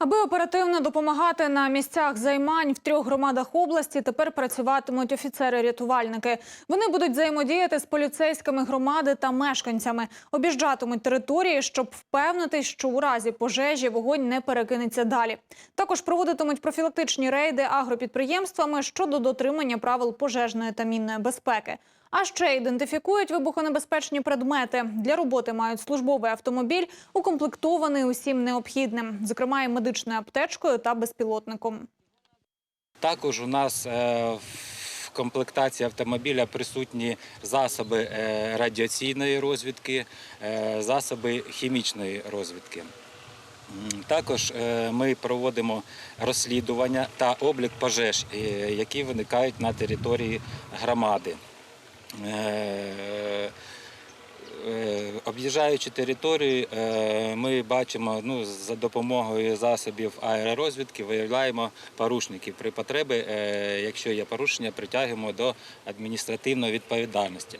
Аби оперативно допомагати на місцях займань в трьох громадах області, тепер працюватимуть офіцери-рятувальники. Вони будуть взаємодіяти з поліцейськими громади та мешканцями, об'їжджатимуть території, щоб впевнитись, що у разі пожежі вогонь не перекинеться далі. Також проводитимуть профілактичні рейди агропідприємствами щодо дотримання правил пожежної та мінної безпеки. А ще ідентифікують вибухонебезпечні предмети. Для роботи мають службовий автомобіль, укомплектований усім необхідним, зокрема і медичною аптечкою та безпілотником. Також у нас е, в комплектації автомобіля присутні засоби е, радіаційної розвідки, е, засоби хімічної розвідки. Також ми проводимо розслідування та облік пожеж, які виникають на території громади. Е, Е, Об'їжджаючи територію, е, ми бачимо ну, за допомогою засобів аеророзвідки виявляємо порушників. При потребі, якщо є порушення, притягуємо до адміністративної відповідальності.